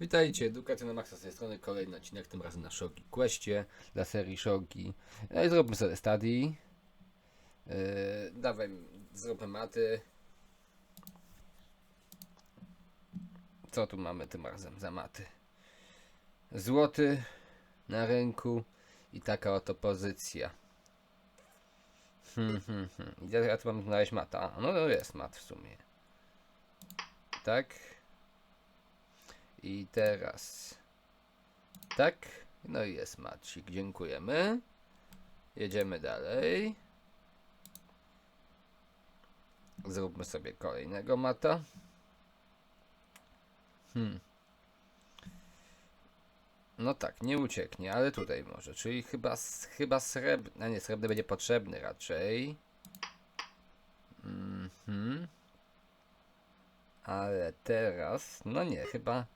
Witajcie, Edukacja na Maxa z tej strony, kolejny odcinek, tym razem na Shogi Questie dla serii Shogi. No i zróbmy sobie study. Yy, dawaj, zróbmy maty. Co tu mamy tym razem za maty? Złoty na rynku i taka oto pozycja. Hmm, hmm, hmm. Ja, tu mam znaleźć mata. No to jest mat w sumie. Tak. I teraz tak. No i jest macik. Dziękujemy. Jedziemy dalej. Zróbmy sobie kolejnego mata. Hmm. No tak, nie ucieknie, ale tutaj może. Czyli chyba, chyba srebrny. A nie, srebrny będzie potrzebny raczej. Mhm. Ale teraz, no nie, chyba.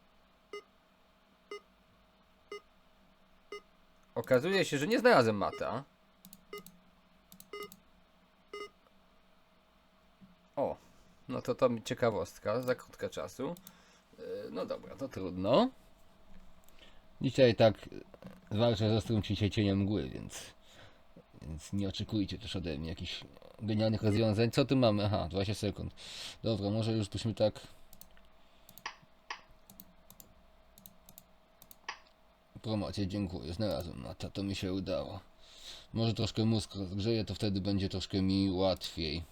Okazuje się, że nie znalazłem mata. O, no to to mi ciekawostka za krótkę czasu. Yy, No dobra, to trudno. Dzisiaj tak zwalcza z ostrym cieniem mgły, więc, więc nie oczekujcie też ode mnie jakichś genialnych rozwiązań. Co tu mamy? Aha, 20 sekund. Dobra, może już byśmy tak Promocie, dziękuję. Znalazłem Mata, to mi się udało. Może troszkę mózg rozgrzeje, to wtedy będzie troszkę mi łatwiej.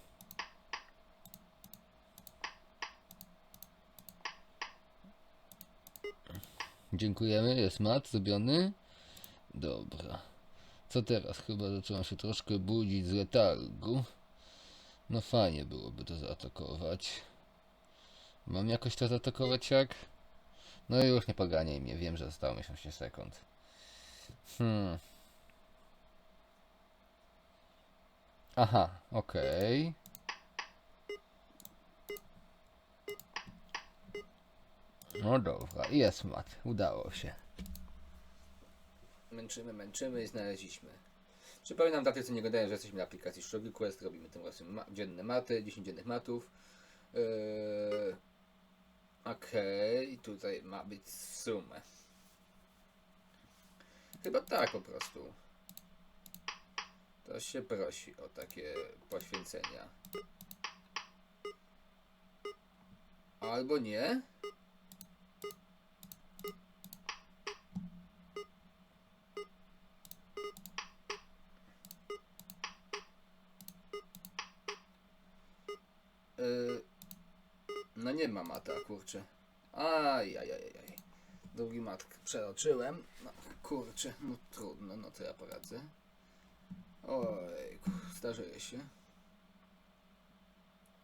Dziękujemy, jest mat zrobiony. Dobra. Co teraz? Chyba zacząłem się troszkę budzić z letargu. No fajnie byłoby to zaatakować. Mam jakoś to zaatakować jak? No i już nie poganiaj mnie, wiem, że zostało mi 16 sekund. Hmm. Aha, okej. No dobra, jest mat, udało się. Męczymy, męczymy i znaleźliśmy. Przypominam dla tych, co nie gadają, że jesteśmy na aplikacji Strogi Quest, robimy tym razem ma- dzienne maty, 10 dziennych matów. Yy... Okej, tutaj ma być sumę. Chyba tak po prostu. To się prosi o takie poświęcenia. Albo nie? Yy, no nie ma mata, kurczę. Aj, aj, aj, aj. Drugi matk przeoczyłem. No kurczę, no trudno, no to ja poradzę. Oj, zdarzyło się.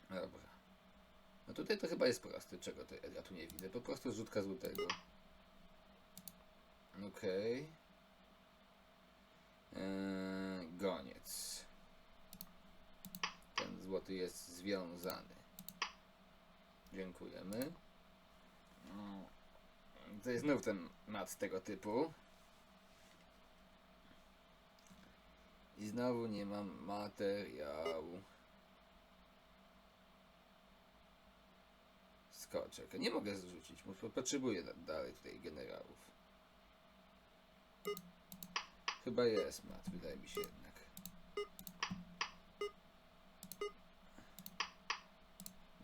Dobra. No tutaj to chyba jest prosty, czego to ja tu nie widzę. Po prostu zrzutka złotego. Okej. Eee, goniec. Ten złoty jest związany. Dziękujemy. No, To jest znów ten mat tego typu. I znowu nie mam materiału. Skoczek. Nie mogę zrzucić, bo potrzebuję da- dalej tutaj generałów. Chyba jest mat, wydaje mi się jednak.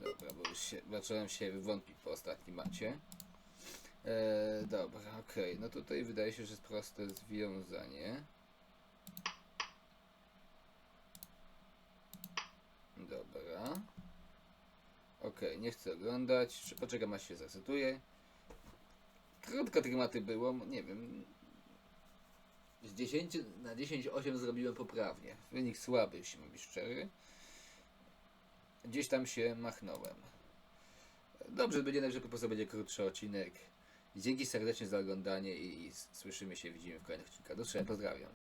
Dobra, bo już się, zacząłem się wątpić po ostatnim macie. E, dobra, okej. No tutaj wydaje się, że jest proste związanie. Dobra. Okej, nie chcę oglądać. Poczekam aż się zasetuje. Krótko tych maty było, nie wiem. Z 10 na 10 8 zrobiłem poprawnie. Wynik słaby, jeśli mam być szczery. Gdzieś tam się machnąłem. Dobrze, będzie najwyżej po prostu będzie krótszy odcinek. Dzięki serdecznie za oglądanie i słyszymy się, widzimy w kolejnych odcinkach. Do zobaczenia, pozdrawiam.